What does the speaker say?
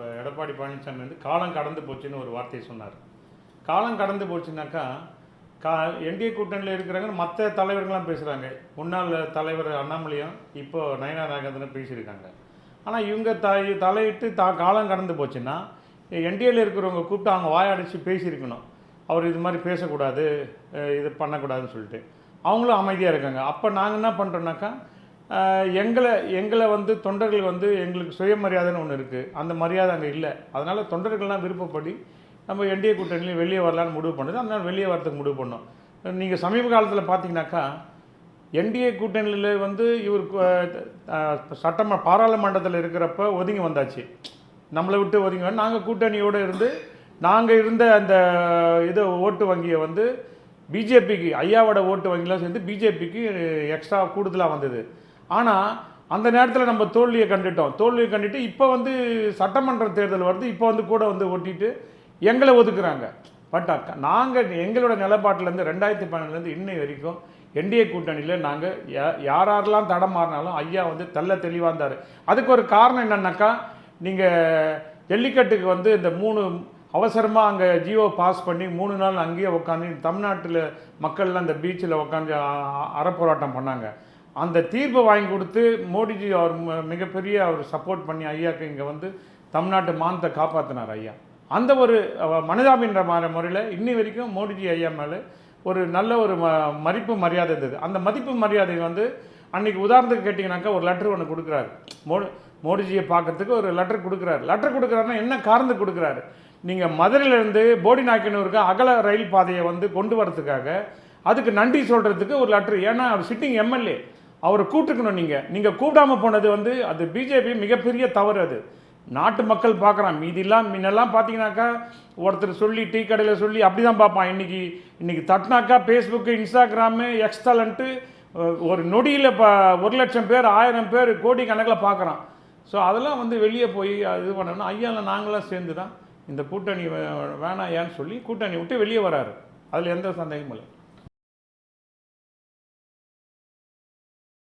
நம்ம எடப்பாடி பழனிசாமி வந்து காலம் கடந்து போச்சுன்னு ஒரு வார்த்தையை சொன்னார். காலம் கடந்து போச்சுனாக்கா கா என்டிஏ கூட்டணியில் இருக்கிறவங்க மற்ற தலைவர்கள்லாம் பேசுகிறாங்க முன்னாள் தலைவர் அண்ணாமலையும் இப்போ நயனா நாகேந்திரன் பேசியிருக்காங்க. ஆனால் இவங்க த தலையிட்டு தா காலம் கடந்து போச்சுன்னா என்டிஏல இருக்கிறவங்க கூப்பிட்டு அவங்க வாயடைச்சு பேசியிருக்கணும். அவர் இது மாதிரி பேசக்கூடாது இது பண்ணக்கூடாதுன்னு சொல்லிட்டு. அவங்களும் அமைதியாக இருக்காங்க. அப்போ நாங்கள் என்ன பண்ணுறோன்னாக்கா எங்களை எங்களை வந்து தொண்டர்கள் வந்து எங்களுக்கு சுயமரியாதைன்னு ஒன்று இருக்குது அந்த மரியாதை அங்கே இல்லை. அதனால் தொண்டர்கள்லாம் விருப்பப்படி நம்ம என்டிஏ கூட்டணியில் வெளியே வரலான்னு முடிவு பண்ணுது. அதனால் வெளியே வரத்துக்கு முடிவு பண்ணோம். நீங்கள் சமீப காலத்தில் பார்த்தீங்கன்னாக்கா என்டிஏ கூட்டணியில் வந்து இவர் சட்டம பாராளுமன்றத்தில் இருக்கிறப்ப ஒதுங்கி வந்தாச்சு. நம்மளை விட்டு ஒதுங்கி வந்து நாங்கள் கூட்டணியோடு இருந்து நாங்கள் இருந்த அந்த இது ஓட்டு வங்கியை வந்து பிஜேபிக்கு ஐயாவோட ஓட்டு வங்கிலாம் சேர்ந்து பிஜேபிக்கு எக்ஸ்ட்ரா கூடுதலாக வந்தது. ஆனால் அந்த நேரத்தில் நம்ம தோல்வியை கண்டுட்டோம். தோல்வியை கண்டுட்டு இப்போ வந்து சட்டமன்ற தேர்தல் வருது. இப்போ வந்து கூட வந்து ஒட்டிட்டு எங்களை ஒதுக்குறாங்க. பட் நாங்கள் எங்களோட நிலப்பாட்டிலேருந்து ரெண்டாயிரத்தி பன்னெண்டுலேருந்து இன்னை வரைக்கும் என்டிஏ கூட்டணியில் நாங்கள் யார் யாரெல்லாம் தடம் மாறினாலும் ஐயா வந்து தெல்ல தெளிவாக இருந்தார் அதுக்கு ஒரு காரணம் என்னன்னாக்கா நீங்கள் ஜல்லிக்கட்டுக்கு வந்து இந்த மூணு அவசரமாக அங்கே ஜியோ பாஸ் பண்ணி மூணு நாள் அங்கேயே உட்காந்து தமிழ்நாட்டில் மக்கள்லாம் அந்த பீச்சில் உட்காந்து அறப்போராட்டம் பண்ணாங்க. அந்த தீர்ப்பை வாங்கி கொடுத்து மோடிஜி அவர் ம- மிகப்பெரிய அவர் சப்போர்ட் பண்ணி ஐயாக்கு இங்கே வந்து தமிழ்நாட்டு மானத்தை காப்பாற்றினார் ஐயா. அந்த ஒரு மனிதாபின்ற மாதிரி முறையில் இன்னி வரைக்கும் மோடிஜி ஐயா மேலே ஒரு நல்ல ஒரு ம மதிப்பு மரியாதை இருந்தது. அந்த மதிப்பு மரியாதை வந்து அன்றைக்கி உதாரணத்துக்கு கேட்டிங்கனாக்கா ஒரு லெட்ரு ஒன்று கொடுக்குறாரு. மோ மோடிஜியை பார்க்கறதுக்கு ஒரு லெட்டர் கொடுக்குறாரு. லெட்டர் கொடுக்குறாருன்னா என்ன காரணத்துக்கு கொடுக்குறாரு? நீங்கள் மதுரையிலேருந்து போடி நாயக்கனூருக்கு அகல ரயில் பாதையை வந்து கொண்டு வரதுக்காக அதுக்கு நன்றி சொல்கிறதுக்கு ஒரு லெட்ரு ஏன்னா அவர் சிட்டிங் எம்எல்ஏ அவரை கூப்பிட்டுக்கணும் நீங்கள் நீங்கள் கூப்பிடாம போனது வந்து அது பிஜேபி மிகப்பெரிய தவறு அது. நாட்டு மக்கள் பார்க்குறான். மீதிலாம் முன்னெல்லாம் பார்த்தீங்கன்னாக்கா ஒருத்தர் சொல்லி டீ கடையில் சொல்லி அப்படி தான் பார்ப்பான். இன்னைக்கு இன்றைக்கி தட்டினாக்கா ஃபேஸ்புக்கு இன்ஸ்டாகிராமு எக்ஸ்டலண்ட்டு ஒரு நொடியில் இப்போ ஒரு லட்சம் பேர் ஆயிரம் பேர் கோடி கணக்கில் பார்க்குறான். ஸோ அதெல்லாம் வந்து வெளியே போய் இது பண்ணணும் ஐயாவில் நாங்களாம் சேர்ந்து தான் இந்த கூட்டணி வே- வேணாம் ஏன்னு சொல்லி கூட்டணி விட்டு வெளியே வராரு. அதில் எந்த சந்தேகமும் இல்லை.